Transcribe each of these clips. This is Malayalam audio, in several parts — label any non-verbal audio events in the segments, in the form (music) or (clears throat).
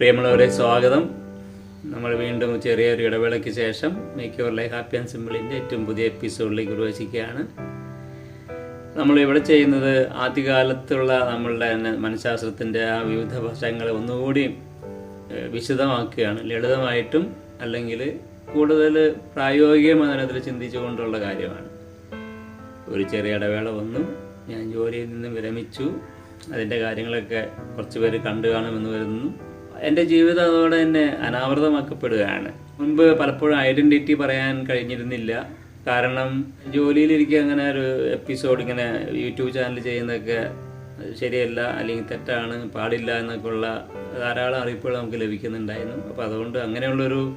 പ്രിയമുള്ളവരെ സ്വാഗതം. നമ്മൾ വീണ്ടും ചെറിയൊരു ഇടവേളയ്ക്ക് ശേഷം make your life happy and സിമ്പിളിന്റെ ഏറ്റവും പുതിയ എപ്പിസോഡിലേക്ക് പ്രവേശിക്കുകയാണ്. നമ്മൾ ഇവിടെ ചെയ്യുന്നത് ആദ്യകാലത്തുള്ള നമ്മളുടെ മനഃശാസ്ത്രത്തിന്റെ ആ വിവിധ വശങ്ങളെ ഒന്നുകൂടി വിശദമാക്കുകയാണ്. ലളിതമായിട്ടും അല്ലെങ്കിൽ കൂടുതൽ പ്രായോഗികമായ തരത്തിൽ ചിന്തിച്ചുകൊണ്ടുള്ള കാര്യമാണ്. ഒരു ചെറിയ ഇടവേള വന്നു. ഞാൻ ജോലിയിൽ നിന്ന് വിരമിച്ചു. അതിന്റെ കാര്യങ്ങളൊക്കെ കുറച്ച് പേര് കണ്ടു കാണുമെന്ന് വരുന്നു എന്റെ ജീവിതം അതോടെ തന്നെ അനാവൃതമാക്കപ്പെടുകയാണ്. മുൻപ് പലപ്പോഴും ഐഡന്റിറ്റി പറയാൻ കഴിഞ്ഞിരുന്നില്ല. കാരണം ജോലിയിലിരിക്കുക അങ്ങനെ ഒരു എപ്പിസോഡ് ഇങ്ങനെ യൂട്യൂബ് ചാനൽ ചെയ്യുന്നതൊക്കെ ശരിയല്ല അല്ലെങ്കിൽ തെറ്റാണ് പാടില്ല എന്നൊക്കെ ഉള്ള ധാരാളം അറിയിപ്പുകൾ നമുക്ക് ലഭിക്കുന്നുണ്ടായിരുന്നു. അപ്പോൾ അതുകൊണ്ട് അങ്ങനെയുള്ളൊരു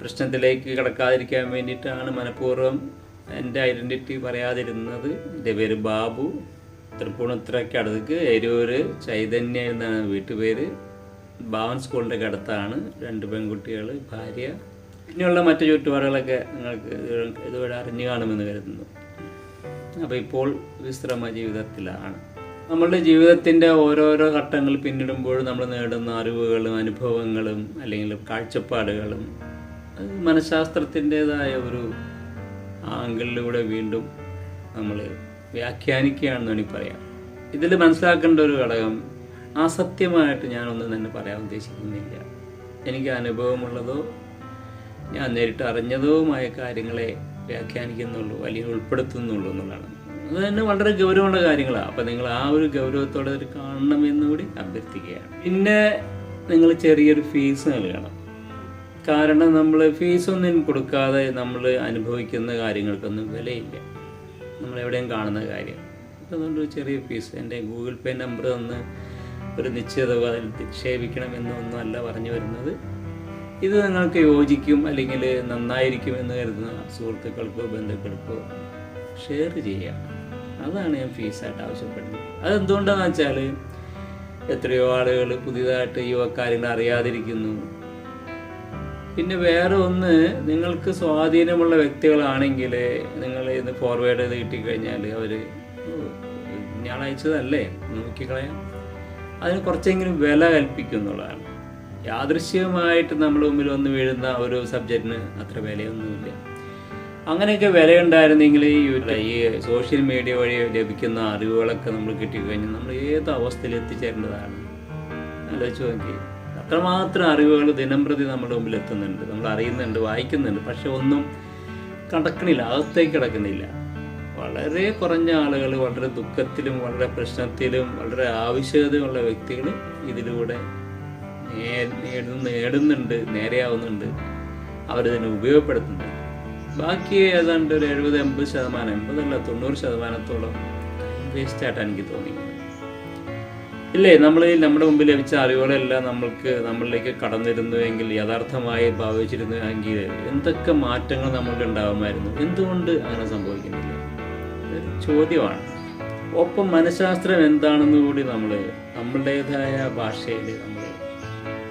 പ്രശ്നത്തിലേക്ക് കിടക്കാതിരിക്കാൻ വേണ്ടിയിട്ടാണ് മനഃപൂർവം എന്റെ ഐഡന്റിറ്റി പറയാതിരുന്നത്. എന്റെ പേര് ബാബു. തൃപ്പൂണിത്തുറയ്ക്ക് അടുത്തേക്ക് എരൂര് ചൈതന്യ എന്നാണ് വീട്ടുപേര്. ഭാവൻ സ്കൂളിന്റെ അടുത്താണ് രണ്ട് പെൺകുട്ടികൾ ഭാര്യ. പിന്നെയുള്ള മറ്റു ചുറ്റുപാടുകളൊക്കെ നിങ്ങൾക്ക് ഇത് ഇതുവരെ അറിഞ്ഞു കാണുമെന്ന് കരുതുന്നു. അപ്പോൾ ഇപ്പോൾ വിശ്രമ ജീവിതത്തിലാണ്. നമ്മളുടെ ജീവിതത്തിന്റെ ഓരോരോ ഘട്ടങ്ങൾ പിന്നിടുമ്പോഴും നമ്മൾ നേടുന്ന അറിവുകളും അനുഭവങ്ങളും അല്ലെങ്കിൽ കാഴ്ചപ്പാടുകളും അത് മനഃശാസ്ത്രത്തിന്റെതായ ഒരു ആംഗിളിലൂടെ വീണ്ടും നമ്മൾ വ്യാഖ്യാനിക്കുകയാണെന്ന് വേണമെങ്കിൽ പറയാം. ഇതിൽ മനസ്സിലാക്കേണ്ട ഒരു ഘടകം അസത്യമായിട്ട് ഞാനൊന്നും തന്നെ പറയാൻ ഉദ്ദേശിക്കുന്നില്ല. എനിക്ക് അനുഭവമുള്ളതോ ഞാൻ നേരിട്ട് ആയ കാര്യങ്ങളെ വ്യാഖ്യാനിക്കുന്നുള്ളൂ അല്ലെങ്കിൽ ഉൾപ്പെടുത്തുന്നുള്ളൂ എന്നുള്ളതാണ്. അത് തന്നെ വളരെ ഗൗരവമുള്ള കാര്യങ്ങളാണ് അപ്പം നിങ്ങൾ ആ ഒരു ഗൗരവത്തോടെ അവർ കാണണം കൂടി അഭ്യർത്ഥിക്കുകയാണ്. പിന്നെ നിങ്ങൾ ചെറിയൊരു ഫീസ് നൽകണം. കാരണം നമ്മൾ ഫീസൊന്നും കൊടുക്കാതെ നമ്മൾ അനുഭവിക്കുന്ന കാര്യങ്ങൾക്കൊന്നും വിലയില്ല. നമ്മളെവിടെയും കാണുന്ന കാര്യം. അതുകൊണ്ട് ചെറിയ ഫീസ് എന്റെ ഗൂഗിൾ പേ നമ്പർ തന്ന് ഒരു നിശ്ചിത തുക നിക്ഷേപിക്കണമെന്നൊന്നും അല്ല പറഞ്ഞു വരുന്നത്. ഇത് നിങ്ങൾക്ക് യോജിക്കും അല്ലെങ്കിൽ നന്നായിരിക്കും എന്ന് കരുതുന്ന സുഹൃത്തുക്കൾക്കോ ബന്ധുക്കൾക്കോ ഷെയർ ചെയ്യാം അതാണ് ഞാൻ ഫീസായിട്ട് ആവശ്യപ്പെടുന്നത്. അതെന്തുകൊണ്ടാണെന്ന് വെച്ചാൽ എത്രയോ ആളുകൾ പുതിയതായിട്ട് വക അറിയാതിരിക്കുന്നു. പിന്നെ വേറെ ഒന്ന് നിങ്ങൾക്ക് സ്വാധീനമുള്ള വ്യക്തികളാണെങ്കിൽ നിങ്ങൾ ഇത് ഫോർവേഡ് ചെയ്ത് കിട്ടിക്കഴിഞ്ഞാൽ അവർ ഞാൻ അയച്ചതല്ലേ? നോക്കിക്കളയാം. അതിന് കുറച്ചെങ്കിലും വില കൽപ്പിക്കും എന്നുള്ളതാണ് യാദൃശ്യമായിട്ട് നമ്മുടെ മുമ്പിൽ വന്ന് വീഴുന്ന ഒരു സബ്ജക്റ്റിന് അത്ര വിലയൊന്നുമില്ല. അങ്ങനെയൊക്കെ വിലയുണ്ടായിരുന്നെങ്കിൽ ഈ ഈ സോഷ്യൽ മീഡിയ വഴി ലഭിക്കുന്ന അറിവുകളൊക്കെ നമ്മൾ കിട്ടിക്കഴിഞ്ഞാൽ നമ്മൾ ഏത് അവസ്ഥയിൽ എത്തിച്ചേരേണ്ടതാണ്? ആലോചിച്ച് നോക്കി. അത്രമാത്രം അറിവുകൾ ദിനംപ്രതി നമ്മുടെ മുമ്പിൽ എത്തുന്നുണ്ട്. നമ്മൾ അറിയുന്നുണ്ട് വായിക്കുന്നുണ്ട് പക്ഷെ ഒന്നും കടക്കണില്ല അകത്തേക്ക് കിടക്കുന്നില്ല. വളരെ കുറഞ്ഞ ആളുകൾ വളരെ ദുഃഖത്തിലും വളരെ പ്രശ്നത്തിലും വളരെ ആവശ്യകതയുള്ള വ്യക്തികൾ ഇതിലൂടെ നേടുന്നുണ്ട് നേരെയാവുന്നുണ്ട്. അവരിതിനെ ഉപയോഗപ്പെടുത്തുന്നുണ്ട്. ബാക്കി ഏതാണ്ട് ഒരു എഴുപത് എൺപത് ശതമാനം എൺപതല്ല തൊണ്ണൂറ് ശതമാനത്തോളം വേസ്റ്റായിട്ടാണ് എനിക്ക് തോന്നിയത് ഇല്ലേ? നമ്മൾ നമ്മുടെ മുമ്പിൽ ലഭിച്ച അറിവുകളെല്ലാം നമ്മൾക്ക് നമ്മളിലേക്ക് കടന്നിരുന്നുവെങ്കിൽ യഥാർത്ഥമായി ഭാവിച്ചിരുന്നുവെങ്കിൽ എന്തൊക്കെ മാറ്റങ്ങൾ നമ്മൾക്ക് ഉണ്ടാകുമായിരുന്നു? എന്തുകൊണ്ട് അങ്ങനെ ഇതൊരു ചോദ്യമാണ്. ഒപ്പം മനഃശാസ്ത്രം എന്താണെന്ന് കൂടി നമ്മൾ നമ്മളുടേതായ ഭാഷയിൽ നമ്മൾ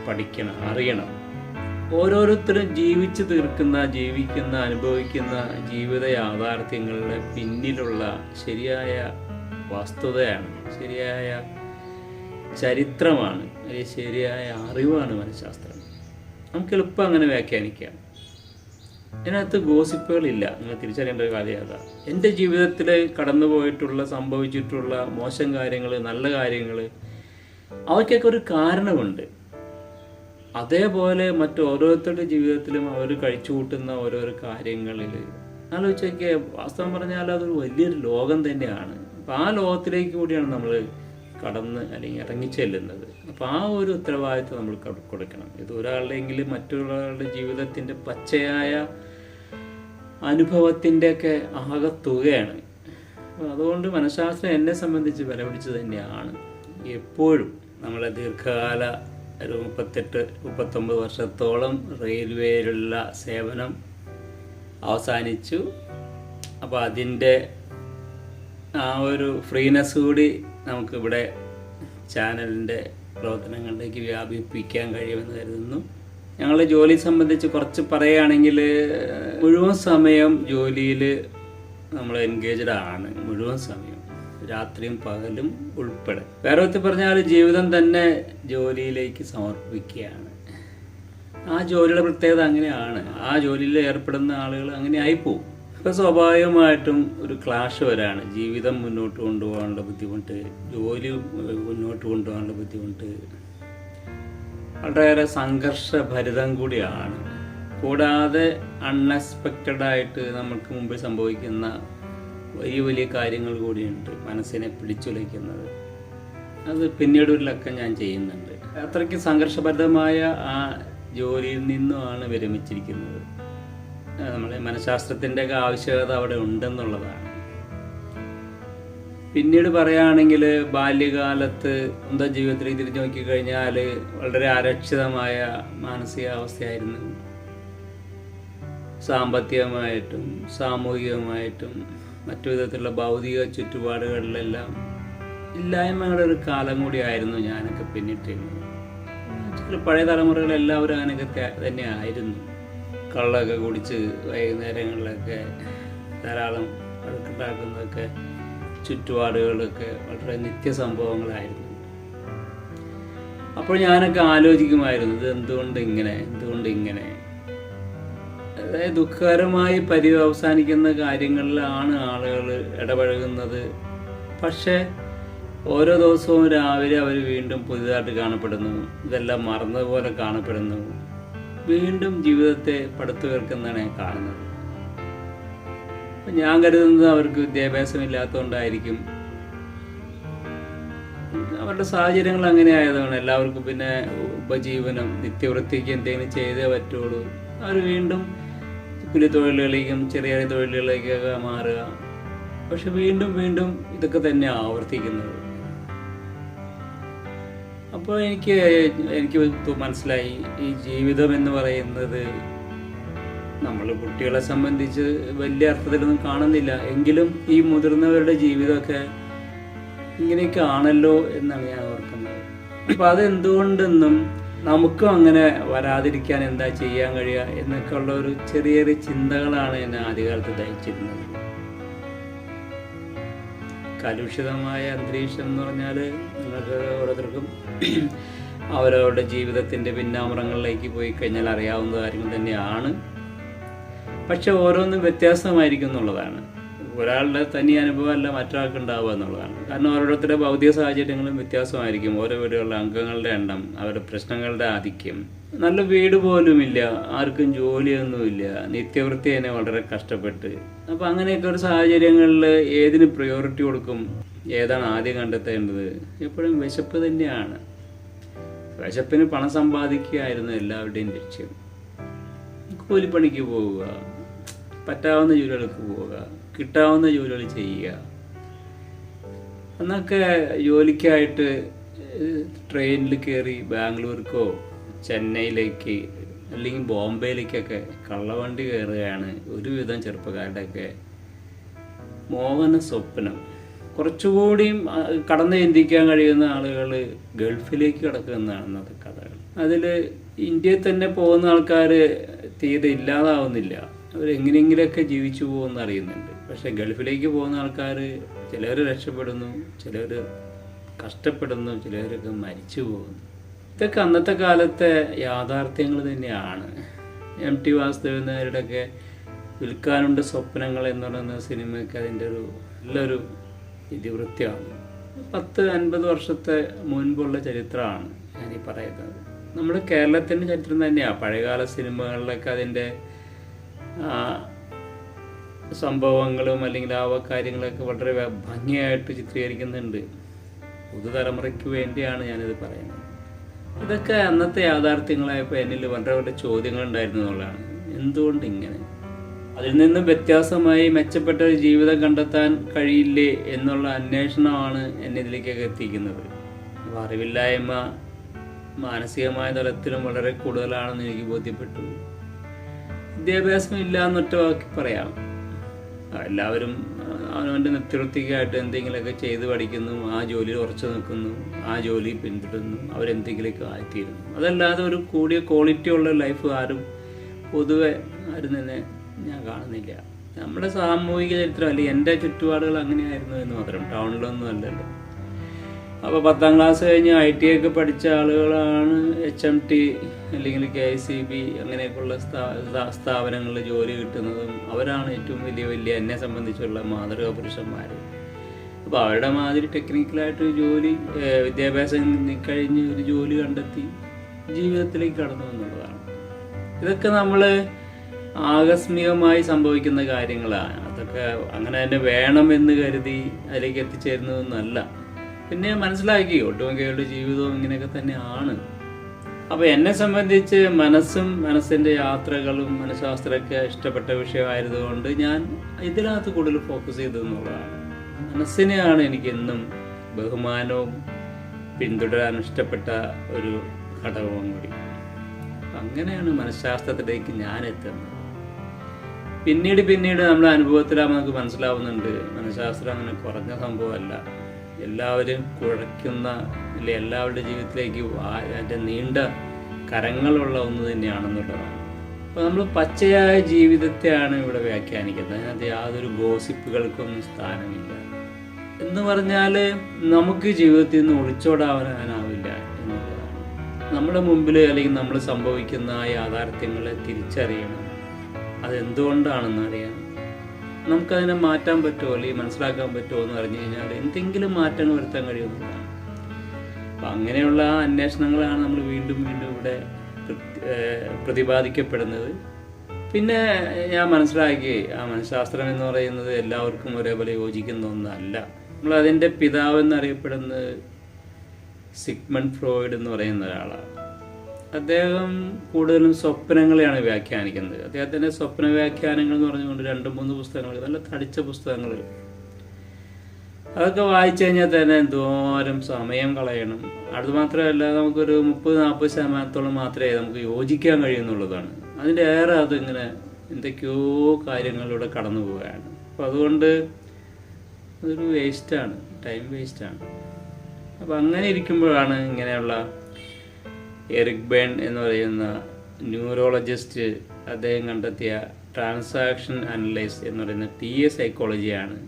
പഠിക്കണം അറിയണം. ഓരോരുത്തരും ജീവിച്ചു തീർക്കുന്ന ജീവിക്കുന്ന അനുഭവിക്കുന്ന ജീവിത യാഥാർത്ഥ്യങ്ങളുടെ പിന്നിലുള്ള ശരിയായ വസ്തുതയാണ് ശരിയായ ചരിത്രമാണ് അല്ലെങ്കിൽ ശരിയായ അറിവാണ് മനഃശാസ്ത്രം. നമുക്ക് എളുപ്പം അങ്ങനെ വ്യാഖ്യാനിക്കാം. ഇതിനകത്ത് ഗോസിപ്പുകളില്ല. നിങ്ങൾ തിരിച്ചറിയേണ്ട ഒരു കാര്യം അതാ. എന്റെ ജീവിതത്തിൽ കടന്നു പോയിട്ടുള്ള സംഭവിച്ചിട്ടുള്ള മോശം കാര്യങ്ങൾ നല്ല കാര്യങ്ങൾ അവയ്ക്കൊക്കെ ഒരു കാരണമുണ്ട്. അതേപോലെ മറ്റു ഓരോരുത്തരുടെ ജീവിതത്തിലും അവർ കഴിച്ചു കൂട്ടുന്ന ഓരോരോ കാര്യങ്ങളിൽ. ആലോചിച്ചൊക്കെ വാസ്തവം പറഞ്ഞാൽ അതൊരു വലിയൊരു ലോകം തന്നെയാണ്. അപ്പം ആ ലോകത്തിലേക്ക് കൂടിയാണ് നമ്മൾ കടന്ന് അല്ലെങ്കിൽ ഇറങ്ങിച്ചെല്ലുന്നത് അപ്പോൾ ആ ഒരു ഉത്തരവാദിത്വം നമ്മൾ കൊടുക്കണം. ഇത് ഒരാളുടെയെങ്കിലും മറ്റൊരാളുടെ ജീവിതത്തിന്റെ പച്ചയായ അനുഭവത്തിന്റെയൊക്കെ ആകത്തുകയാണ് അതുകൊണ്ട് മനഃശാസ്ത്രം എന്നെ സംബന്ധിച്ച് വില പിടിച്ചത് തന്നെയാണ്. എപ്പോഴും നമ്മളെ ദീർഘകാല ഒരു മുപ്പത്തെട്ട് മുപ്പത്തൊമ്പത് വർഷത്തോളം റെയിൽവേയിലുള്ള സേവനം അവസാനിച്ചു. അപ്പോൾ അതിന്റെ ആ ഒരു ഫ്രീനെസ് കൂടി നമുക്കിവിടെ ചാനലിന്റെ പ്രവർത്തനങ്ങളിലേക്ക് വ്യാപിപ്പിക്കാൻ കഴിയുമെന്ന് കരുതുന്നു. ഞങ്ങളുടെ ജോലി സംബന്ധിച്ച് കുറച്ച് പറയുകയാണെങ്കിൽ മുഴുവൻ സമയം ജോലിയിൽ നമ്മൾ എൻഗേജഡ് ആണ്. മുഴുവൻ സമയം. രാത്രിയും പകലും ഉൾപ്പെടെ. വേറെ ഒത്തി പറഞ്ഞാൽ ജീവിതം തന്നെ ജോലിയിലേക്ക് സമർപ്പിക്കുകയാണ്. ആ ജോലിയുടെ പ്രത്യേകത അങ്ങനെയാണ്. ആ ജോലിയിൽ ഏർപ്പെടുന്ന ആളുകൾ അങ്ങനെ ആയിപ്പോവും. ഇപ്പൊ സ്വാഭാവികമായിട്ടും ഒരു ക്ലാഷ് വരാണ്. ജീവിതം മുന്നോട്ട് കൊണ്ടുപോകാനുള്ള ബുദ്ധിമുട്ട് ജോലി മുന്നോട്ട് കൊണ്ടുപോകാനുള്ള ബുദ്ധിമുട്ട്. വളരെയേറെ സംഘർഷഭരിതം കൂടിയാണ്. കൂടാതെ അൺഎക്സ്പെക്റ്റഡ് ആയിട്ട് നമുക്ക് മുമ്പിൽ സംഭവിക്കുന്ന വലിയ വലിയ കാര്യങ്ങൾ കൂടിയുണ്ട്. മനസ്സിനെ പിടിച്ചുലയ്ക്കുന്നത്. അത് പിന്നീട് ഒരു ലക്കം ഞാൻ ചെയ്യുന്നുണ്ട്. അത്രയ്ക്ക് സംഘർഷഭരിതമായ ആ ജോലിയിൽ നിന്നുമാണ് വിരമിച്ചിരിക്കുന്നത്. നമ്മളെ മനഃശാസ്ത്രത്തിന്റെ ഒക്കെ ആവശ്യകത അവിടെ ഉണ്ടെന്നുള്ളതാണ്. പിന്നീട് പറയുകയാണെങ്കിൽ ബാല്യകാലത്ത് എന്താ ജീവിതത്തിൽ തിരിഞ്ഞു നോക്കിക്കഴിഞ്ഞാൽ വളരെ അരക്ഷിതമായ മാനസികാവസ്ഥയായിരുന്നു. സാമ്പത്തികമായിട്ടും സാമൂഹികമായിട്ടും മറ്റു വിധത്തിലുള്ള ഭൗതിക ചുറ്റുപാടുകളിലെല്ലാം ഇല്ലായ്മയുടെ ഒരു കാലം കൂടിയായിരുന്നു ഞാനൊക്കെ പിന്നിട്ടിരുന്നത്. പഴയ തലമുറകൾ എല്ലാവരും അങ്ങനെയൊക്കെ തന്നെ ആയിരുന്നു. കള്ളൊക്കെ കുടിച്ച് വൈകുന്നേരങ്ങളിലൊക്കെ ധാരാളം വഴക്കുണ്ടാക്കുന്നതൊക്കെ ചുറ്റുപാടുകളൊക്കെ വളരെ നിത്യസംഭവങ്ങളായിരുന്നു. അപ്പോൾ ഞാനൊക്കെ ആലോചിക്കുമായിരുന്നു ഇത് എന്തുകൊണ്ട് ഇങ്ങനെ എന്തുകൊണ്ട് ഇങ്ങനെ? അതായത് ദുഃഖകരമായി പര്യവസാനിക്കുന്ന കാര്യങ്ങളിലാണ് ആളുകൾ ഇടപഴകുന്നത്. പക്ഷേ ഓരോ ദിവസവും രാവിലെ അവർ വീണ്ടും പുതിയതായിട്ട് കാണപ്പെടുന്നു ഇതെല്ലാം മറന്നതുപോലെ കാണപ്പെടുന്നു. വീണ്ടും ജീവിതത്തെ പടുത്തുയർക്കുന്നതാണ് കാണുന്നത്. ഞാൻ കരുതുന്നത് അവർക്ക് വിദ്യാഭ്യാസം ഇല്ലാത്തതുകൊണ്ടായിരിക്കും അവരുടെ സാഹചര്യങ്ങൾ അങ്ങനെ ആയതാണ്. എല്ലാവർക്കും പിന്നെ ഉപജീവനം നിത്യവൃത്തിക്ക് എന്തെങ്കിലും ചെയ്തേ പറ്റുള്ളൂ. അവർ വീണ്ടും കുലി തൊഴിലുകളിലേക്കും ചെറിയ ചെറിയ തൊഴിലുകളിലേക്കൊക്കെ മാറുക. പക്ഷെ വീണ്ടും വീണ്ടും ഇതൊക്കെ തന്നെ ആവർത്തിക്കുന്നത്. അപ്പോൾ എനിക്ക് എനിക്ക് മനസ്സിലായി. ഈ ജീവിതം എന്ന് പറയുന്നത് നമ്മൾ കുട്ടികളെ സംബന്ധിച്ച് വലിയ അർത്ഥത്തിലൊന്നും കാണുന്നില്ല. എങ്കിലും ഈ മുതിർന്നവരുടെ ജീവിതമൊക്കെ ഇങ്ങനെയൊക്കെ ആണല്ലോ എന്നാണ് ഞാൻ ഓർക്കുന്നത്. അപ്പം അതെന്തുകൊണ്ടെന്നും നമുക്കും അങ്ങനെ വരാതിരിക്കാൻ എന്താ ചെയ്യാൻ കഴിയുക എന്നൊക്കെ ഉള്ള ഒരു ചെറിയ ചെറിയ ചിന്തകളാണ് എന്നെ ആദ്യകാലത്ത് ദഹിച്ചിരുന്നത് കലുഷിതമായ അന്തരീക്ഷം എന്ന് പറഞ്ഞാൽ നിങ്ങൾക്ക് ഓരോരുത്തർക്കും അവരവരുടെ ജീവിതത്തിന്റെ പിന്നാമ്പുറങ്ങളിലേക്ക് പോയി കഴിഞ്ഞാൽ അറിയാവുന്ന കാര്യങ്ങൾ തന്നെയാണ്. പക്ഷെ ഓരോന്നും വ്യത്യാസമായിരിക്കും എന്നുള്ളതാണ്. ഒരാളുടെ തനി അനുഭവമല്ല മറ്റൊരാൾക്ക് ഉണ്ടാവുക എന്നുള്ളതാണ്. കാരണം ഓരോരുത്തരുടെ ഭൗതിക സാഹചര്യങ്ങളും വ്യത്യാസമായിരിക്കും. ഓരോ വീടുകളിലെ അംഗങ്ങളുടെ എണ്ണം അവരുടെ പ്രശ്നങ്ങളുടെ ആധിക്യം. നല്ല വീട് പോലുമില്ല. ആർക്കും ജോലിയൊന്നുമില്ല. നിത്യവൃത്തി തന്നെ വളരെ കഷ്ടപ്പെട്ട്. അപ്പോൾ അങ്ങനെയൊക്കെ ഒരു സാഹചര്യങ്ങളിൽ ഏതിന് പ്രയോറിറ്റി കൊടുക്കും? ഏതാണ് ആദ്യം കണ്ടെത്തേണ്ടത്? എപ്പോഴും വിശപ്പ് തന്നെയാണ്. വിശപ്പിന് പണം സമ്പാദിക്കുകയായിരുന്നു എല്ലാവരുടെയും ലക്ഷ്യം. കൂലിപ്പണിക്ക് പോവുക പറ്റാവുന്ന ജോലികൾക്ക് പോവുക കിട്ടാവുന്ന ജോലികൾ ചെയ്യുക. അന്നൊക്കെ ജോലിക്കായിട്ട് ട്രെയിനിൽ കയറി ബാംഗ്ലൂർക്കോ ചെന്നൈയിലേക്ക് അല്ലെങ്കിൽ ബോംബെയിലേക്കൊക്കെ കള്ളവണ്ടി കയറുകയാണ് ഒരുവിധം ചെറുപ്പക്കാരുടെയൊക്കെ മോഹന സ്വപ്നം. കുറച്ചുകൂടിയും കടന്നു ചിന്തിക്കാൻ കഴിയുന്ന ആളുകൾ ഗൾഫിലേക്ക് കിടക്കുന്നതാണ് ഇന്നത്തെ കഥകൾ. അതിൽ ഇന്ത്യയിൽ തന്നെ പോകുന്ന ആൾക്കാർ തീരെ ഇല്ലാതാവുന്നില്ല. അവരെങ്ങനെയെങ്കിലുമൊക്കെ ജീവിച്ചു പോകുമെന്ന് അറിയുന്നുണ്ട്. പക്ഷേ ഗൾഫിലേക്ക് പോകുന്ന ആൾക്കാർ ചിലർ രക്ഷപ്പെടുന്നു ചിലർ കഷ്ടപ്പെടുന്നു ചിലരൊക്കെ മരിച്ചു പോകുന്നു. ഇതൊക്കെ അന്നത്തെ കാലത്തെ യാഥാർത്ഥ്യങ്ങൾ തന്നെയാണ്. എം ടി വാസുദേവൻ നായരുടെയൊക്കെ വിൽക്കാനുണ്ട് സ്വപ്നങ്ങൾ എന്ന് പറയുന്ന സിനിമയ്ക്ക് അതിന്റെ ഒരു നല്ലൊരു ഇതിവൃത്തിയാണ് പത്ത് അൻപത് വർഷത്തെ മുൻപുള്ള ചരിത്രമാണ് ഞാനീ പറയുന്നത്. നമ്മൾ കേരളത്തിന്റെ ചരിത്രം തന്നെയാണ് പഴയകാല സിനിമകളിലൊക്കെ അതിന്റെ സംഭവങ്ങളും അല്ലെങ്കിൽ ആ കാര്യങ്ങളൊക്കെ വളരെ ഭംഗിയായിട്ട് ചിത്രീകരിക്കുന്നുണ്ട്. പുതുതലമുറയ്ക്ക് വേണ്ടിയാണ് ഞാനിത് പറയുന്നത്. ഇതൊക്കെ അന്നത്തെ യാഥാർത്ഥ്യങ്ങളായപ്പോൾ എന്നിൽ വളരെ വളരെ ചോദ്യങ്ങൾ ഉണ്ടായിരുന്നു എന്നുള്ളതാണ്. എന്തുകൊണ്ട് ഇങ്ങനെ? അതിൽ നിന്നും വ്യത്യാസമായി മെച്ചപ്പെട്ട ഒരു ജീവിതം കണ്ടെത്താൻ കഴിയില്ലേ എന്നുള്ള അന്വേഷണമാണ് എന്നെ ഇതിലേക്കൊക്കെ എത്തിക്കുന്നത്. അറിവില്ലായ്മ മാനസികമായ തലത്തിലും വളരെ കൂടുതലാണെന്ന് എനിക്ക് ബോധ്യപ്പെട്ടു. വിദ്യാഭ്യാസം ഇല്ല എന്നൊറ്റ വാക്കി പറയാം. എല്ലാവരും അവനവന്റെ നിത്യവൃത്തിക്കായിട്ട് എന്തെങ്കിലുമൊക്കെ ചെയ്ത് പഠിക്കുന്നു ആ ജോലിയിൽ ഉറച്ചു നിൽക്കുന്നു ആ ജോലി പിന്തുടരുന്നു അവരെന്തെങ്കിലുമൊക്കെ ആയിത്തീരുന്നു. അതല്ലാതെ ഒരു കൂടിയ ക്വാളിറ്റി ഉള്ള ലൈഫ് ആരും പൊതുവെ ആരും തന്നെ ഞാൻ കാണുന്നില്ല. നമ്മുടെ സാമൂഹിക ചരിത്രം അല്ലെങ്കിൽ എന്റെ ചുറ്റുപാടുകൾ അങ്ങനെയായിരുന്നു എന്ന് മാത്രം ടൗണിലൊന്നും അല്ലല്ലോ. അപ്പോൾ പത്താം ക്ലാസ് കഴിഞ്ഞ് ഐ ടി ഒക്കെ പഠിച്ച ആളുകളാണ് എച്ച് എം ടി അല്ലെങ്കിൽ കെ ഐ സി ബി അങ്ങനെയൊക്കെയുള്ള സ്ഥാ- സ്ഥാപനങ്ങളിൽ ജോലി കിട്ടുന്നതും അവരാണ് ഏറ്റവും വലിയ വലിയ എന്നെ സംബന്ധിച്ചുള്ള മാതൃക പുരുഷന്മാർ. അപ്പോൾ അവരുടെ മാതിരി ടെക്നിക്കലായിട്ട് ജോലി വിദ്യാഭ്യാസം കഴിഞ്ഞ് ഒരു ജോലി കണ്ടെത്തി ജീവിതത്തിലേക്ക് കടന്നു എന്നുള്ളതാണ് ഇതൊക്കെ നമ്മൾ ആകസ്മികമായി സംഭവിക്കുന്ന കാര്യങ്ങളാണ്. അതൊക്കെ അങ്ങനെ തന്നെ വേണമെന്ന് കരുതി അതിലേക്ക് എത്തിച്ചേരുന്നതൊന്നല്ല. പിന്നെ മനസ്സിലാക്കി ഒട്ടുമിക്കയുടെ ജീവിതവും ഇങ്ങനെയൊക്കെ തന്നെയാണ്. അപ്പോൾ എന്നെ സംബന്ധിച്ച് മനസ്സും മനസ്സിന്റെ യാത്രകളും മനഃശാസ്ത്രമൊക്കെ ഇഷ്ടപ്പെട്ട വിഷയമായതുകൊണ്ട് ഞാൻ ഇതിനകത്ത് കൂടുതൽ ഫോക്കസ് ചെയ്തു എന്നുള്ളതാണ് മനസ്സിനെയാണ് എനിക്ക് എന്നും ബഹുമാനവും പിന്തുടരാൻ ഇഷ്ടപ്പെട്ട ഒരു ഘടകവും കൂടി. അങ്ങനെയാണ് മനഃശാസ്ത്രത്തിലേക്ക് ഞാൻ എത്തുന്നത്. പിന്നീട് പിന്നീട് നമ്മുടെ അനുഭവത്തിലാകുമ്പോൾ നമുക്ക് മനസ്സിലാവുന്നുണ്ട്. മനഃശാസ്ത്രം അങ്ങനെ കുറഞ്ഞ സംഭവമല്ല. എല്ലാവരും കുഴയ്ക്കുന്ന അല്ലെ എല്ലാവരുടെ ജീവിതത്തിലേക്ക് അതിന്റെ നീണ്ട കരങ്ങളുള്ള ഒന്ന് തന്നെയാണെന്നുള്ളതാണ്. അപ്പോൾ നമ്മൾ പച്ചയായ ജീവിതത്തെയാണ് ഇവിടെ വ്യാഖ്യാനിക്കുന്നത്. അതിനകത്ത് യാതൊരു ഗോസിപ്പുകൾക്കൊന്നും സ്ഥാനമില്ല. എന്ന് പറഞ്ഞാൽ നമുക്ക് ജീവിതത്തിൽ നിന്ന് ഒളിച്ചോടാവാനാവില്ല എന്നുള്ളതാണ്. നമ്മുടെ മുമ്പിൽ അല്ലെങ്കിൽ നമ്മൾ സംഭവിക്കുന്ന യാഥാർത്ഥ്യങ്ങളെ തിരിച്ചറിയണം. അതെന്തുകൊണ്ടാണെന്ന് അറിയാം നമുക്കതിനെ മാറ്റാൻ പറ്റുമോ? അല്ലെങ്കിൽ മനസ്സിലാക്കാൻ പറ്റുമോ എന്ന് പറഞ്ഞു കഴിഞ്ഞാൽ എന്തെങ്കിലും മാറ്റങ്ങൾ വരുത്താൻ കഴിയുന്നില്ല അപ്പം അങ്ങനെയുള്ള അന്വേഷണങ്ങളാണ് നമ്മൾ വീണ്ടും വീണ്ടും ഇവിടെ പ്രതി- പ്രതിപാദിക്കപ്പെടുന്നത്. പിന്നെ ഞാൻ മനസ്സിലാക്കി ആ മനഃശാസ്ത്രം എന്ന് പറയുന്നത് എല്ലാവർക്കും ഒരേപോലെ യോജിക്കുന്ന ഒന്നല്ല. നമ്മൾ അതിന്റെ പിതാവ് എന്നറിയപ്പെടുന്നത് സിഗ്മണ്ട് ഫ്രോയിഡ് എന്ന് പറയുന്ന ഒരാളാണ്. അദ്ദേഹം കൂടുതലും സ്വപ്നങ്ങളെയാണ് വ്യാഖ്യാനിക്കുന്നത്. അദ്ദേഹത്തിന്റെ സ്വപ്ന വ്യാഖ്യാനങ്ങൾ എന്ന് പറഞ്ഞുകൊണ്ട് രണ്ട് മൂന്ന് പുസ്തകങ്ങൾ നല്ല തടിച്ച പുസ്തകങ്ങൾ. അതൊക്കെ വായിച്ചു കഴിഞ്ഞാൽ തന്നെ എന്തോരം സമയം കളയണം. അത് മാത്രമല്ല നമുക്കൊരു മുപ്പത് നാൽപ്പത് ശതമാനത്തോളം മാത്രമേ നമുക്ക് യോജിക്കാൻ കഴിയുന്നുള്ളതാണ്. അതിന്റെ ഏറെ അതിങ്ങനെ എന്തൊക്കെയോ കാര്യങ്ങളിലൂടെ കടന്നു പോവുകയാണ്. അപ്പോൾ അതുകൊണ്ട് അതൊരു വേസ്റ്റാണ് ടൈം വേസ്റ്റാണ് അപ്പോൾ അങ്ങനെ ഇരിക്കുമ്പോഴാണ് ഇങ്ങനെയുള്ള എറിക് ബേൺ എന്ന് പറയുന്ന ന്യൂറോളജിസ്റ്റ് അദ്ദേഹം കണ്ടെത്തിയ ട്രാൻസാക്ഷൻ അനലൈസ് എന്ന് പറയുന്ന എ സൈക്കോളജിയാണ്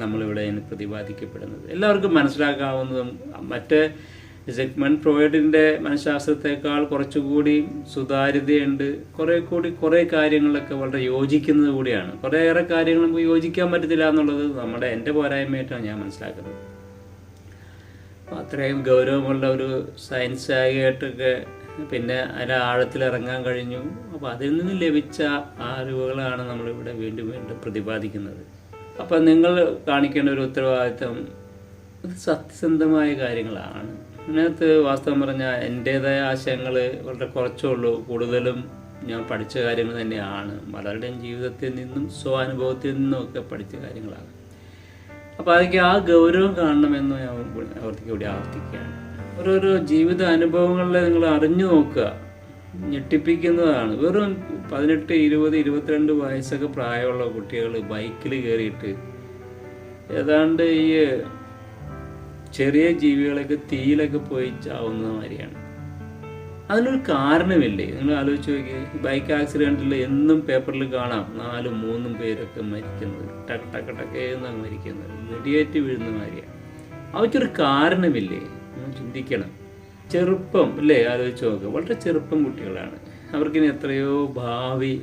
നമ്മളിവിടെ ഇന്ന് പ്രതിപാദിക്കപ്പെടുന്നത്. എല്ലാവർക്കും മനസ്സിലാക്കാവുന്നതും മറ്റേ സെഗ്മൺ ഫ്രോയിഡിന്റെ മനഃശാസ്ത്രത്തെക്കാൾ കുറച്ചുകൂടി സുതാര്യതയുണ്ട്. കുറേ കൂടി കുറേ കാര്യങ്ങളൊക്കെ വളരെ യോജിക്കുന്നത് കൂടിയാണ്. കുറേയേറെ കാര്യങ്ങൾ യോജിക്കാൻ പറ്റത്തില്ല എന്നുള്ളത് നമ്മുടെ എന്റെ പോരായ്മയായിട്ടാണ് ഞാൻ മനസ്സിലാക്കുന്നത്. അത്രയും ഗൗരവമുള്ള ഒരു സയൻസ് ആയിട്ടൊക്കെ പിന്നെ അതിന്റെ ആഴത്തിൽ ഇറങ്ങാൻ കഴിഞ്ഞു. അപ്പോൾ അതിൽ നിന്ന് ലഭിച്ച അറിവുകളാണ് നമ്മളിവിടെ വീണ്ടും വീണ്ടും പ്രതിപാദിക്കുന്നത്. അപ്പം നിങ്ങൾ കാണിക്കേണ്ട ഒരു ഉത്തരവാദിത്വം ഇത് സത്യസന്ധമായ കാര്യങ്ങളാണ്. ഇതിനകത്ത് വാസ്തവം പറഞ്ഞാൽ എന്റേതായ ആശയങ്ങൾ വളരെ കുറച്ചേ ഉള്ളൂ. കൂടുതലും ഞാൻ പഠിച്ച കാര്യങ്ങൾ തന്നെയാണ്. പലരുടെയും ജീവിതത്തിൽ നിന്നും സ്വാനുഭവത്തിൽ നിന്നും ഒക്കെ പഠിച്ച കാര്യങ്ങളാണ്. അപ്പോൾ അതൊക്കെ ആ ഗൗരവം കാണണമെന്ന് ഞാൻ അവർത്തിക്ക് കൂടി ആവർത്തിക്കുകയാണ്. ഓരോരോ ജീവിത അനുഭവങ്ങളിലെ നിങ്ങൾ അറിഞ്ഞു നോക്കുക. ഞെട്ടിപ്പിക്കുന്നതാണ്. വെറും പതിനെട്ട് ഇരുപത് ഇരുപത്തിരണ്ട് വയസ്സൊക്കെ പ്രായമുള്ള കുട്ടികൾ ബൈക്കിൽ കയറിയിട്ട് ഏതാണ്ട് ഈ ചെറിയ ജീവികളൊക്കെ തീയിലൊക്കെ പോയി ചാവുന്ന മാതിരിയാണ്. അതിനൊരു കാരണമില്ലേ? നിങ്ങൾ ആലോചിച്ച് നോക്കിയേ ബൈക്ക് ആക്സിഡന്റിൽ എന്നും പേപ്പറിൽ കാണാം നാലും മൂന്നും പേരൊക്കെ മരിക്കുന്നത്. ടക്ക് ടക്ക് ടക്കേന്ന് മരിക്കുന്നത്. വെടിയേറ്റ് വീഴുന്ന മാതിരിയാണ്. അവയ്ക്കൊരു കാരണമില്ലേ? ചിന്തിക്കണം. ചെറുപ്പം അല്ലേ? ആലോചിച്ച് നോക്കുക വളരെ ചെറുപ്പം കുട്ടികളാണ്. അവർക്കിനി എത്രയോ ഭാവി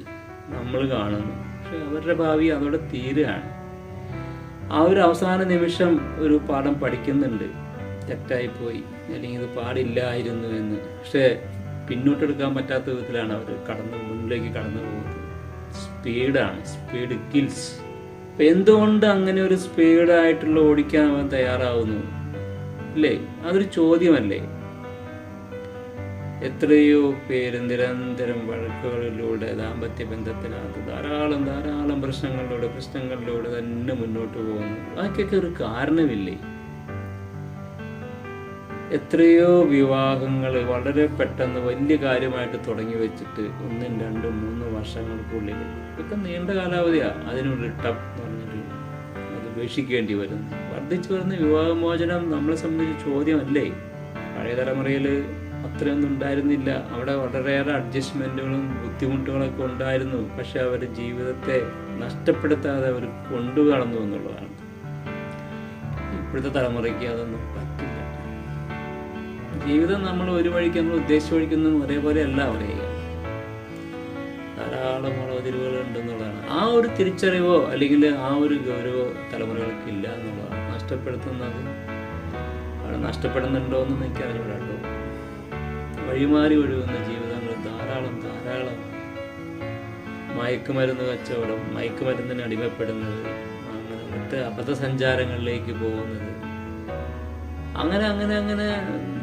നമ്മൾ കാണുന്നു. പക്ഷെ അവരുടെ ഭാവി അതോടെ തീരുകയാണ്. ആ ഒരു അവസാന നിമിഷം ഒരു പാഠം പഠിക്കുന്നുണ്ട്. തെറ്റായിപ്പോയി. അല്ലെങ്കിൽ ഇത് പാടില്ലായിരുന്നു എന്ന്. പക്ഷേ പിന്നോട്ടെടുക്കാൻ പറ്റാത്ത വിധത്തിലാണ് അവർ കടന്ന് മുന്നിലേക്ക് കടന്നു പോകുന്നത്. സ്പീഡാണ്. Speed kills. അപ്പം എന്തുകൊണ്ട് അങ്ങനെ ഒരു സ്പീഡായിട്ടുള്ള ഓടിക്കാൻ അവൻ തയ്യാറാവുന്നു? അല്ലേ അതൊരു ചോദ്യമല്ലേ? എത്രയോ പേര് നിരന്തരം വഴക്കുകളിലൂടെ ദാമ്പത്യ ബന്ധത്തിനകത്ത് ധാരാളം ധാരാളം പ്രശ്നങ്ങളിലൂടെ പ്രശ്നങ്ങളിലൂടെ തന്നെ മുന്നോട്ട് പോകുന്നു. അതൊക്കെ ഒരു കാരണമില്ലേ? എത്രയോ വിവാഹങ്ങൾ വളരെ പെട്ടെന്ന് വലിയ കാര്യമായിട്ട് തുടങ്ങി വെച്ചിട്ട് ഒന്നും രണ്ടും മൂന്ന് വർഷങ്ങൾക്കുള്ളിൽ ഇതൊക്കെ നീണ്ട കാലാവധിയാണ് അതിനുള്ളിൽ ടപ്പ് എന്ന് പറഞ്ഞിട്ട് അത് ഉപേക്ഷിക്കേണ്ടി വരുന്നു. വർദ്ധിച്ചു വരുന്ന വിവാഹമോചനം നമ്മളെ സംബന്ധിച്ച് ചോദ്യമല്ലേ? പഴയ തലമുറയിൽ അത്രയൊന്നും ഉണ്ടായിരുന്നില്ല. അവിടെ വളരെയേറെ അഡ്ജസ്റ്റ്മെന്റുകളും ബുദ്ധിമുട്ടുകളൊക്കെ ഉണ്ടായിരുന്നു. പക്ഷെ അവർ ജീവിതത്തെ നഷ്ടപ്പെടുത്താതെ അവർ കൊണ്ടു കടന്നു എന്നുള്ളതാണ്. ഇപ്പോഴത്തെ തലമുറയ്ക്ക് അതൊന്നും പറ്റില്ല. ജീവിതം നമ്മൾ ഒരു വഴിക്ക് നമ്മൾ ഉദ്ദേശിച്ച വഴിക്കൊന്നും ഒരേപോലെ അല്ല പറയുക ധാരാളം വളവതിരിവുകൾ ഉണ്ടെന്നുള്ളതാണ്. ആ ഒരു തിരിച്ചറിവോ അല്ലെങ്കിൽ ആ ഒരു ഗൗരവോ തലമുറകൾക്ക് ഇല്ല എന്നുള്ളതാണ്. നഷ്ടപ്പെടുത്തുന്നത് അവിടെ നഷ്ടപ്പെടുന്നുണ്ടോ എന്ന് എനിക്ക് അറിയപ്പെടാണ്ടോ വഴിമാറി ഒഴുകുന്ന ജീവിതങ്ങൾ ധാരാളം ധാരാളം. മയക്കുമരുന്ന് കച്ചവടം മയക്കുമരുന്നിന് അടിമപ്പെടുന്നത് അങ്ങനെ മറ്റ് അബദ്ധസഞ്ചാരങ്ങളിലേക്ക് പോകുന്നത്. അങ്ങനെ അങ്ങനെ അങ്ങനെ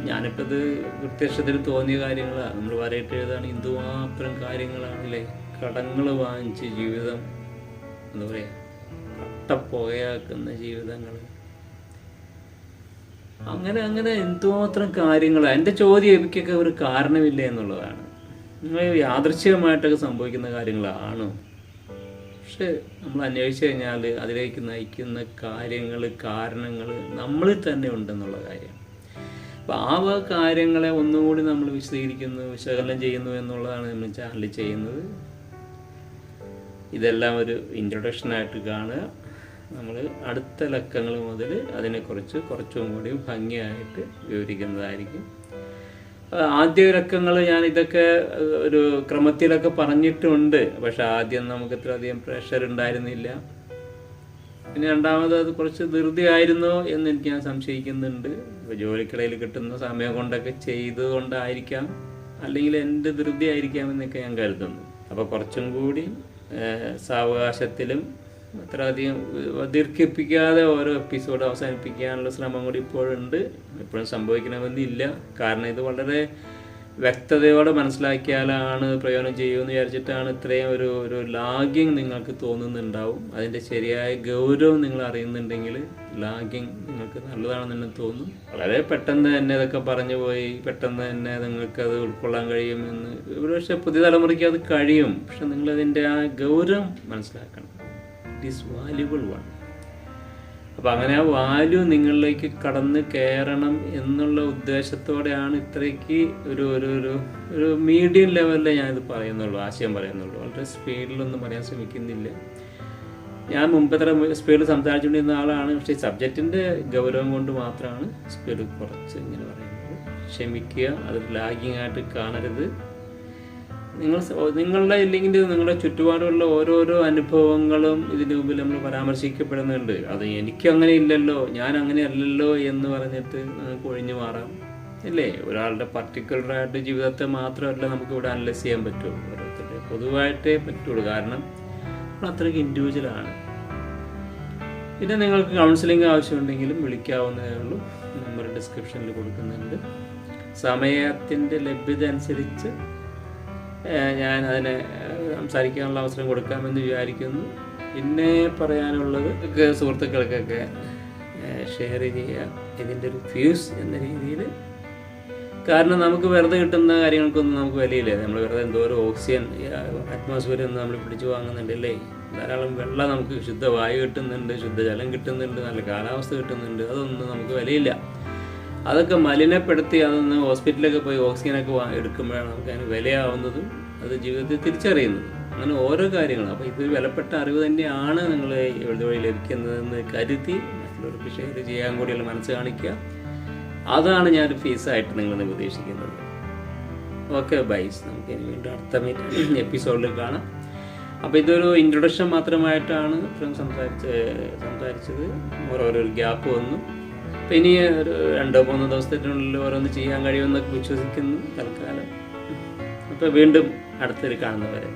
ഞാനിപ്പോൾ ഇത് പ്രത്യക്ഷത്തിൽ തോന്നിയ കാര്യങ്ങളാണ് നമ്മൾ വരയിട്ട് എഴുതാണ് എന്തുമാത്രം കാര്യങ്ങളാണല്ലേ? കടങ്ങൾ വാങ്ങിച്ച് ജീവിതം എന്താ പറയുക കട്ടപ്പുകയാക്കുന്ന ജീവിതങ്ങൾ അങ്ങനെ അങ്ങനെ എന്തുമാത്രം കാര്യങ്ങളാണ് എന്റെ ചോദ്യം എനിക്കൊക്കെ ഒരു കാരണമില്ല എന്നുള്ളതാണ്. യാദൃശ്ചികമായിട്ടൊക്കെ സംഭവിക്കുന്ന കാര്യങ്ങളാണോ? പക്ഷെ നമ്മൾ അന്വേഷിച്ച് കഴിഞ്ഞാൽ അതിലേക്ക് നയിക്കുന്ന കാര്യങ്ങൾ കാരണങ്ങൾ നമ്മളിൽ തന്നെ ഉണ്ടെന്നുള്ള കാര്യം. അപ്പോൾ ആ കാര്യങ്ങളെ ഒന്നുകൂടി നമ്മൾ വിശദീകരിക്കുന്നു വിശകലനം ചെയ്യുന്നു എന്നുള്ളതാണ് നമ്മൾ ചാനലിൽ ചെയ്യുന്നത്. ഇതെല്ലാം ഒരു ഇൻട്രൊഡക്ഷനായിട്ട് കാണുക. നമ്മൾ അടുത്ത ലക്കങ്ങൾ മുതൽ അതിനെക്കുറിച്ച് കുറച്ചും കൂടി ഭംഗിയായിട്ട് വിവരിക്കുന്നതായിരിക്കും. ആദ്യ ലക്കങ്ങൾ ഞാൻ ഇതൊക്കെ ഒരു ക്രമത്തിലൊക്കെ പറഞ്ഞിട്ടുണ്ട്. പക്ഷെ ആദ്യം നമുക്ക് ഇത്രയധികം പ്രഷർ ഉണ്ടായിരുന്നില്ല. പിന്നെ രണ്ടാമത് അത് കുറച്ച് ധൃതിയായിരുന്നോ എന്ന് എനിക്ക് ഞാൻ സംശയിക്കുന്നുണ്ട്. ഇപ്പോൾ ജോലിക്കിടയിൽ കിട്ടുന്ന സമയം കൊണ്ടൊക്കെ ചെയ്തുകൊണ്ടായിരിക്കാം അല്ലെങ്കിൽ എന്റെ ധൃതി ആയിരിക്കാം എന്നൊക്കെ ഞാൻ കരുതുന്നു. അപ്പോൾ കുറച്ചും കൂടി സാവകാശത്തിലും അത്ര അധികം ദീർഘിപ്പിക്കാതെ ഓരോ എപ്പിസോഡ് അവസാനിപ്പിക്കാനുള്ള ശ്രമം കൂടി ഇപ്പോഴുണ്ട്. എപ്പോഴും സംഭവിക്കണമെന്നില്ല. കാരണം ഇത് വളരെ വ്യക്തതയോടെ മനസ്സിലാക്കിയാലാണ് പ്രയോജനം ചെയ്യുമെന്ന് വിചാരിച്ചിട്ടാണ് ഇത്രയും ഒരു ഒരു ലാഗിങ് നിങ്ങൾക്ക് തോന്നുന്നുണ്ടാവും. അതിന്റെ ശരിയായ ഗൗരവം നിങ്ങൾ അറിയുന്നുണ്ടെങ്കിൽ ലാഗിങ് നിങ്ങൾക്ക് നല്ലതാണെന്ന് തന്നെ. വളരെ പെട്ടെന്ന് തന്നെ ഇതൊക്കെ പറഞ്ഞു പോയി പെട്ടെന്ന് തന്നെ നിങ്ങൾക്ക് അത് ഉൾക്കൊള്ളാൻ കഴിയുമെന്ന് പക്ഷേ പുതിയ തലമുറയ്ക്ക് അത് കഴിയും. പക്ഷെ നിങ്ങളതിന്റെ ആ ഗൗരവം മനസ്സിലാക്കണം. ഇറ്റ് ഈസ് വാല്യുബിൾ വൺ അപ്പം അങ്ങനെ ആ വാല്യൂ നിങ്ങളിലേക്ക് കടന്ന് കയറണം എന്നുള്ള ഉദ്ദേശത്തോടെയാണ് ഇത്രയ്ക്ക് ഒരു ഒരു ഒരു ഒരു മീഡിയം ലെവലിൽ ഞാനിത് പറയുന്നുള്ളൂ ആശയം പറയുന്നുള്ളൂ. വളരെ സ്പീഡിലൊന്നും പറയാൻ ശ്രമിക്കുന്നില്ല. ഞാൻ മുമ്പത്ര സ്പീഡിൽ സംസാരിച്ചുകൊണ്ടിരുന്ന ആളാണ് പക്ഷേ സബ്ജക്റ്റിന്റെ ഗൗരവം കൊണ്ട് മാത്രമാണ് സ്പീഡ് കുറച്ച് ഇങ്ങനെ പറയുന്നത്. ക്ഷമിക്കുക അത് ലാഗിങ് ആയിട്ട് കാണരുത്. നിങ്ങൾ നിങ്ങളുടെ ഇല്ലെങ്കിൽ നിങ്ങളുടെ ചുറ്റുപാടുള്ള ഓരോരോ അനുഭവങ്ങളും ഇതിന് മുമ്പിൽ നമ്മൾ പരാമർശിക്കപ്പെടുന്നുണ്ട്. അത് എനിക്ക് അങ്ങനെ ഇല്ലല്ലോ ഞാൻ അങ്ങനെ അല്ലല്ലോ എന്ന് പറഞ്ഞിട്ട് നമുക്ക് ഒഴിഞ്ഞു മാറാം. ഇല്ലേ? ഒരാളുടെ പർട്ടിക്കുലറായിട്ട് ജീവിതത്തെ മാത്രമല്ല നമുക്ക് ഇവിടെ അനലൈസ് ചെയ്യാൻ പറ്റുള്ളൂ ഓരോരുത്തരുടെ പൊതുവായിട്ടേ പറ്റുള്ളൂ. കാരണം നമ്മൾ അത്രയ്ക്ക് ഇൻഡിവിജ്വലാണ് പിന്നെ നിങ്ങൾക്ക് കൗൺസിലിംഗ് ആവശ്യമുണ്ടെങ്കിലും വിളിക്കാവുന്നതേ ഉള്ളൂ. നമ്പർ ഡിസ്ക്രിപ്ഷനിൽ കൊടുക്കുന്നുണ്ട്. സമയത്തിന്റെ ലഭ്യത അനുസരിച്ച് ഞാൻ അതിനെ സംസാരിക്കാനുള്ള അവസരം കൊടുക്കാമെന്ന് വിചാരിക്കുന്നു. പിന്നെ പറയാനുള്ളത് സുഹൃത്തുക്കൾക്കൊക്കെ ഷെയർ ചെയ്യുക. ഇതിന്റെ ഒരു ഫ്യൂസ് എന്ന രീതിയിൽ. കാരണം നമുക്ക് വെറുതെ കിട്ടുന്ന കാര്യങ്ങൾക്കൊന്നും നമുക്ക് വിലയില്ല. നമ്മൾ വെറുതെ എന്തോരം ഓക്സിജൻ അറ്റ്മോസ്ഫിയറിൽ നിന്ന് നമ്മൾ പിടിച്ചു വാങ്ങുന്നുണ്ടല്ലേ? ധാരാളം വെള്ളം നമുക്ക് ശുദ്ധവായു കിട്ടുന്നുണ്ട് ശുദ്ധജലം കിട്ടുന്നുണ്ട് നല്ല കാലാവസ്ഥ കിട്ടുന്നുണ്ട്. അതൊന്നും നമുക്ക് വിലയില്ല. അതൊക്കെ മലിനപ്പെടുത്തി അതൊന്ന് ഹോസ്പിറ്റലിലൊക്കെ പോയി ഓക്സിജനൊക്കെ എടുക്കുമ്പോഴാണ് നമുക്ക് അതിന് വിലയാവുന്നതും അത് ജീവിതത്തിൽ തിരിച്ചറിയുന്നതും. അങ്ങനെ ഓരോ കാര്യങ്ങളും. അപ്പോൾ ഇതൊരു വിലപ്പെട്ട അറിവ് തന്നെയാണ് നിങ്ങൾ എഴുതി വഴി ലഭിക്കുന്നതെന്ന് കരുതി മറ്റുള്ളവർക്ക് ഷെയർ ചെയ്യാൻ കൂടിയുള്ള മനസ്സ് കാണിക്കുക. അതാണ് ഞാൻ ഫീസായിട്ട് നിങ്ങൾ ഉദ്ദേശിക്കുന്നത്. ഓക്കെ ബൈസ് നമുക്ക് ഇനി വീണ്ടും അടുത്ത (clears throat) എപ്പിസോഡിൽ കാണാം. അപ്പോൾ ഇതൊരു ഇൻട്രൊഡക്ഷൻ മാത്രമായിട്ടാണ് ഇത്രയും സംസാരിച്ച് സംസാരിച്ചത്. ഓരോരോ ഗ്യാപ്പ് വന്നു. അപ്പം ഇനി ഒരു രണ്ടോ മൂന്നോ ദിവസത്തിനുള്ളിൽ ഓരോന്ന് ചെയ്യാൻ കഴിയുമെന്നൊക്കെ വിശ്വസിക്കുന്നു തൽക്കാലം. അപ്പോൾ വീണ്ടും അടുത്തൊരു കാണുന്നവരെ.